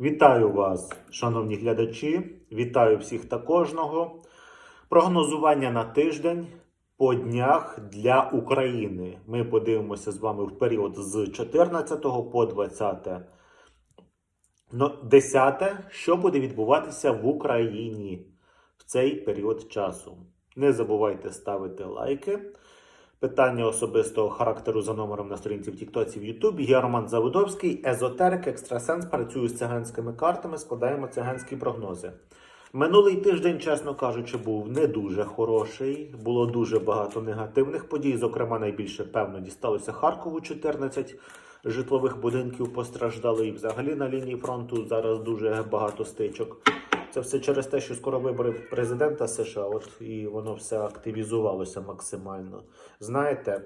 Вітаю вас, шановні глядачі. Вітаю всіх та кожного. Прогнозування на тиждень по днях для України. Ми подивимося з вами в період з 14 по 20. Ну, 10. Що буде відбуватися в Україні в цей період часу? Не забувайте ставити лайки. Питання особистого характеру за номером на сторінці в Тіктоці в Ютубі. Я Роман Заводовський, езотерик, екстрасенс. Працюю з циганськими картами, складаємо циганські прогнози. Минулий тиждень, чесно кажучи, був не дуже хороший. Було дуже багато негативних подій. Зокрема, найбільше певно дісталося Харкову 14 житлових будинків постраждали. І взагалі на лінії фронту зараз дуже багато стичок. Це все через те, що скоро вибори президента США, от і воно все активізувалося максимально. Знаєте,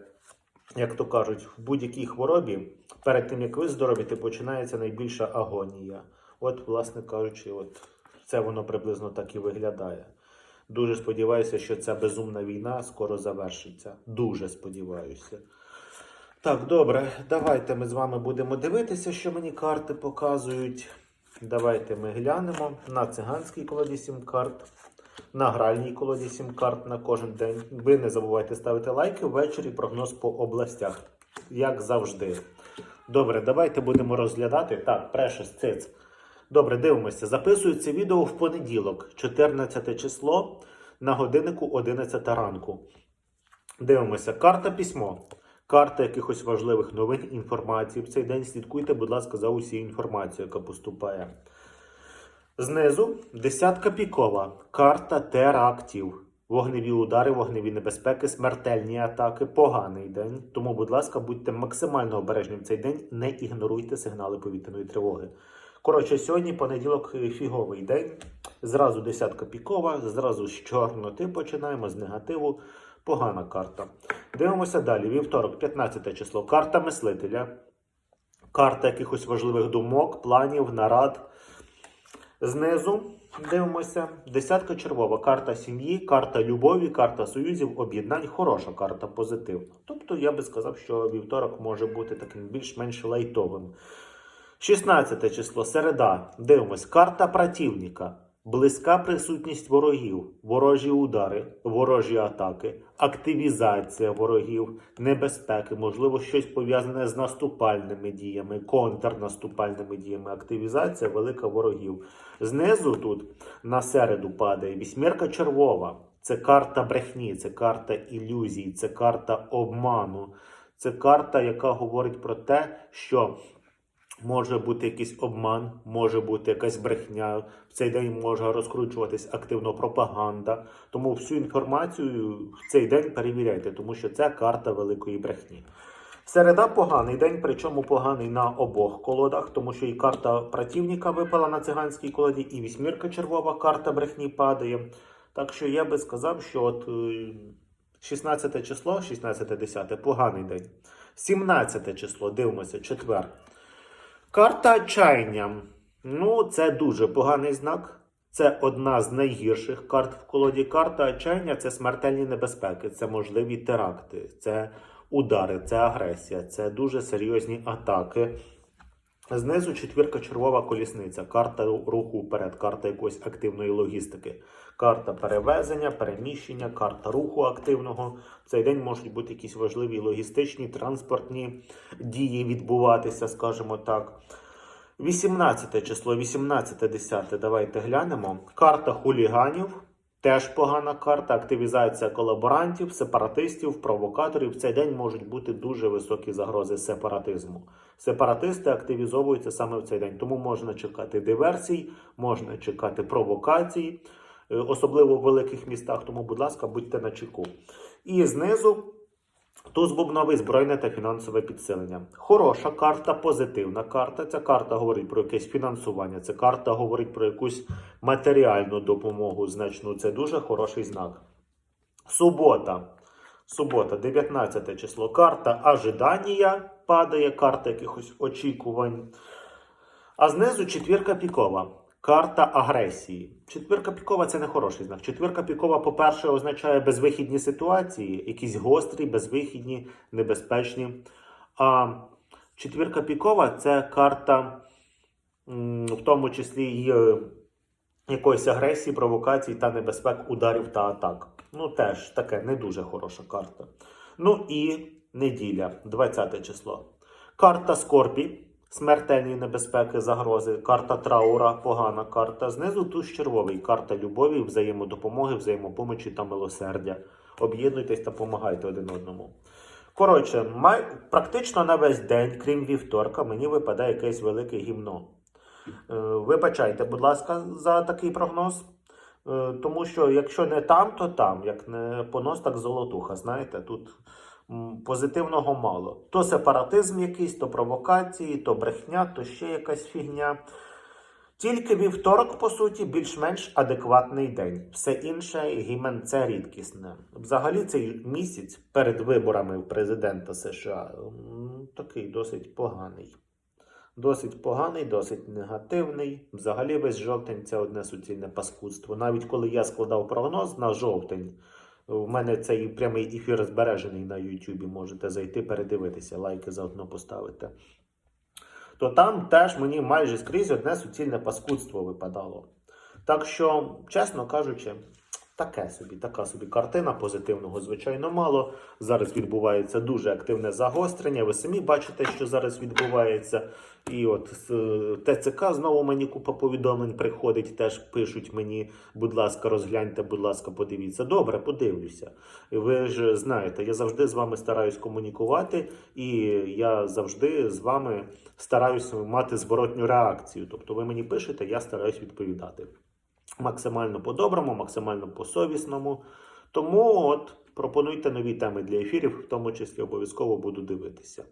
як то кажуть, в будь-якій хворобі перед тим як виздоровіти, починається найбільша агонія. От, власне кажучи, от це воно приблизно так і виглядає. Дуже сподіваюся, що ця безумна війна скоро завершиться. Дуже сподіваюся. Так, добре, давайте ми з вами будемо дивитися, що мені карти показують. Давайте ми глянемо на циганській колоді 7 карт, на гральній колоді 7 карт на кожен день. Ви не забувайте ставити лайки ввечері прогноз по областях, як завжди. Добре, давайте будемо розглядати. Так, прешес циц. Добре, дивимося. Записую це відео в понеділок, 14 число, на годиннику 11 ранку. Дивимося. Карта письмо. Карта якихось важливих новин, інформації. В цей день слідкуйте, будь ласка, за усією інформацією, яка поступає. Знизу десятка пікова. Карта терактів. Вогневі удари, вогневі небезпеки, смертельні атаки, поганий день. Тому, будь ласка, будьте максимально обережні в цей день, не ігноруйте сигнали повітряної тривоги. Коротше, сьогодні понеділок фіговий день. Зразу десятка пікова, зразу з чорноти починаємо з негативу. Погана карта. Дивимося далі. Вівторок, 15 число. Карта мислителя. Карта якихось важливих думок, планів, нарад. Знизу дивимося. Десятка червова. Карта сім'ї, карта любові, карта союзів, об'єднань. Хороша карта, позитивна. Тобто я би сказав, що вівторок може бути таким більш-менш лайтовим. 16 число, середа. Дивимось. Карта противника. Близька присутність ворогів, ворожі удари, ворожі атаки, активізація ворогів, небезпеки, можливо, щось пов'язане з наступальними діями, контрнаступальними діями, активізація велика ворогів. Знизу тут на середу падає вісьмірка червова. Це карта брехні, це карта ілюзій, це карта обману. Це карта, яка говорить про те, що Може бути якийсь обман, може бути якась брехня. В цей день може розкручуватись активно пропаганда. Тому всю інформацію в цей день перевіряйте, тому що це карта великої брехні. Середа поганий день, причому поганий на обох колодах, тому що і карта противника випала на циганській колоді, і вісьмірка червова карта брехні падає. Так що я би сказав, що от е, 16 число, 16-10 поганий день. 17 число, дивимося, четвер. Карта отчаяння. Ну, це дуже поганий знак. Це одна з найгірших карт в колоді. Карта отчаяння це смертельні небезпеки, це можливі теракти, це удари, це агресія, це дуже серйозні атаки. Знизу четвірка червова колісниця, карта руху вперед, карта якоїсь активної логістики, карта перевезення, переміщення, карта руху активного. В цей день можуть бути якісь важливі логістичні, транспортні дії відбуватися, скажімо так. 18 число, 18-10, давайте глянемо. Карта хуліганів. Теж погана карта, активізація колаборантів, сепаратистів, провокаторів. В цей день можуть бути дуже високі загрози сепаратизму. Сепаратисти активізовуються саме в цей день, тому можна чекати диверсій, можна чекати провокацій, е, особливо в великих містах. Тому, будь ласка, будьте на чеку. І знизу Туз бубновий збройне та фінансове підсилення. Хороша карта, позитивна карта. Ця карта говорить про якесь фінансування. Ця карта говорить про якусь матеріальну допомогу значну. Це дуже хороший знак. Субота. Субота, 19 число. Карта ожидання падає, карта якихось очікувань. А знизу четвірка пікова. Карта агресії. Четвірка пікова це не хороший знак. Четвірка пікова, по-перше, означає безвихідні ситуації, якісь гострі, безвихідні, небезпечні. А четвірка пікова це карта в тому числі і е, якоїсь агресії, провокацій та небезпек ударів та атак. Ну, теж таке не дуже хороша карта. Ну і неділя, 20 число. Карта Скорпі, смертельні небезпеки, загрози, карта траура, погана карта. Знизу туз червовий, карта любові, взаємодопомоги, взаємопомочі та милосердя. Об'єднуйтесь та допомагайте один одному. Коротше, май... практично на весь день, крім вівторка, мені випадає якесь велике гімно. Е, Вибачайте, будь ласка, за такий прогноз. Е, Тому що якщо не там, то там. Як не понос, так золотуха. Знаєте, тут позитивного мало. То сепаратизм якийсь, то провокації, то брехня, то ще якась фігня. Тільки вівторок, по суті, більш-менш адекватний день. Все інше гімен це рідкісне. Взагалі, цей місяць перед виборами в президента США такий досить поганий. Досить поганий, досить негативний. Взагалі, весь жовтень це одне суцільне паскудство. Навіть коли я складав прогноз на жовтень, в мене цей прямий ефір збережений на Ютубі. Можете зайти, передивитися, лайки заодно поставити. То там теж мені майже скрізь одне суцільне паскудство випадало. Так що, чесно кажучи, таке собі, така собі картина позитивного, звичайно, мало. Зараз відбувається дуже активне загострення. Ви самі бачите, що зараз відбувається. І от е, ТЦК знову мені купа повідомлень приходить, теж пишуть мені, будь ласка, розгляньте, будь ласка, подивіться. Добре, подивлюся. Ви ж знаєте, я завжди з вами стараюсь комунікувати, і я завжди з вами стараюся мати зворотню реакцію. Тобто ви мені пишете, я стараюсь відповідати. Максимально по-доброму, максимально по-совісному. Тому от пропонуйте нові теми для ефірів, в тому числі обов'язково буду дивитися.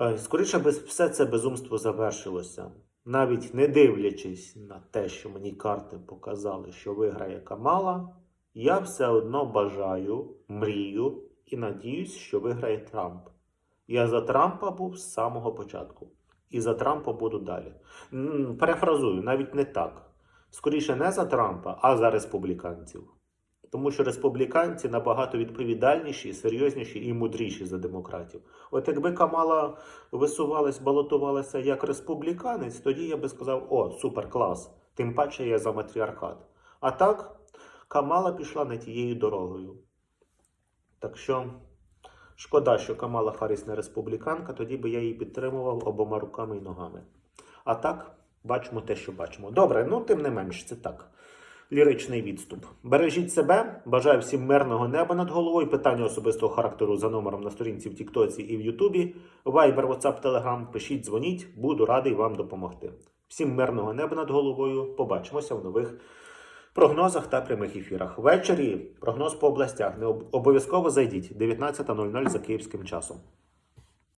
Е, Скоріше все це безумство завершилося. Навіть не дивлячись на те, що мені карти показали, що виграє Камала, я все одно бажаю, мрію і надіюсь, що виграє Трамп. Я за Трампа був з самого початку. І за Трампа буду далі. Перефразую, навіть не так. Скоріше не за Трампа, а за республіканців. Тому що республіканці набагато відповідальніші, серйозніші і мудріші за демократів. От якби Камала висувалась, балотувалася як республіканець, тоді я би сказав: о, супер клас! Тим паче я за матріархат. А так, Камала пішла не тією дорогою. Так що шкода, що Камала Харріс не республіканка, тоді би я її підтримував обома руками і ногами. А так, бачимо те, що бачимо. Добре, ну тим не менш, це так. Ліричний відступ. Бережіть себе, бажаю всім мирного неба над головою. Питання особистого характеру за номером на сторінці в Тіктоці і в Ютубі. Viber, WhatsApp, Telegram. Пишіть, дзвоніть, буду радий вам допомогти. Всім мирного неба над головою. Побачимося в нових прогнозах та прямих ефірах. Ввечері прогноз по областях. Не обов'язково зайдіть 19.00 за київським часом.